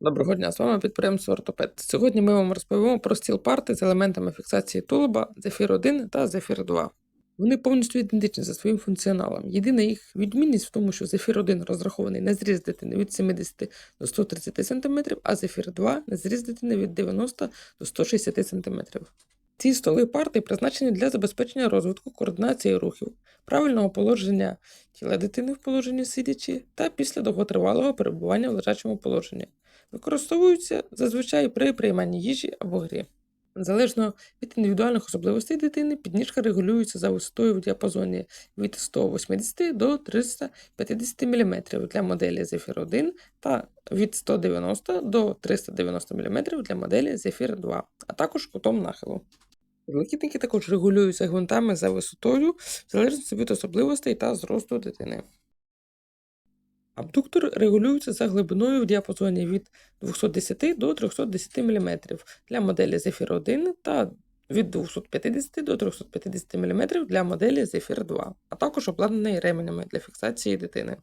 Доброго дня, з вами підприємство Ортопед. Сьогодні ми вам розповімо про стіл парти з елементами фіксації тулуба Zephyr 1 та Zephyr 2. Вони повністю ідентичні за своїм функціоналом. Єдина їх відмінність в тому, що Zephyr 1 розрахований на зріз дитини від 70 до 130 см, а Zephyr 2 на зріз дитини від 90 до 160 см. Ці столи парти призначені для забезпечення розвитку координації рухів, правильного положення тіла дитини в положенні сидячи та після довготривалого перебування в лежачому положенні. Використовуються зазвичай при прийманні їжі або грі. Залежно від індивідуальних особливостей дитини, підніжка регулюється за висотою в діапазоні від 180 до 350 мм для моделі Zephyr 1 та від 190 до 390 мм для моделі Zephyr 2, а також кутом нахилу. Підлокітники також регулюються гвинтами за висотою в залежності від особливостей та зросту дитини. Абдуктор регулюється за глибиною в діапазоні від 210 до 310 мм для моделі Zephyr 1 та від 250 до 350 мм для моделі Zephyr 2, а також обладнаний ременями для фіксації дитини.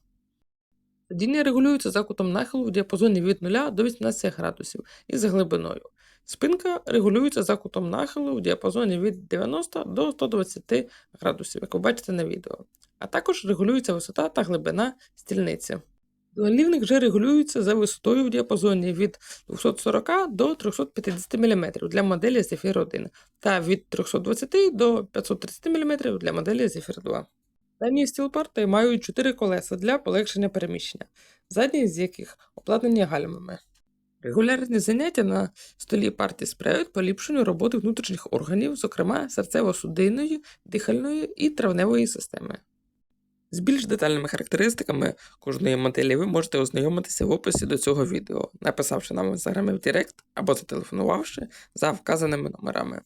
Сидіння регулюється за кутом нахилу в діапазоні від 0 до 18 градусів і за глибиною. Спинка регулюється за кутом нахилу в діапазоні від 90 до 120 градусів, як ви бачите на відео. А також регулюється висота та глибина стільниці. Долівник вже регулюється за висотою в діапазоні від 240 до 350 мм для моделі Zephyr 1 та від 320 до 530 мм для моделі Zephyr 2. Дані стілпарти мають 4 колеса для полегшення переміщення, задні з яких обладнані гальмами. Регулярні заняття на столі партії сприяють поліпшенню роботи внутрішніх органів, зокрема серцево-судинної, дихальної і травневої системи. З більш детальними характеристиками кожної моделі ви можете ознайомитися в описі до цього відео, написавши нам в інстаграмі в Директ або зателефонувавши за вказаними номерами.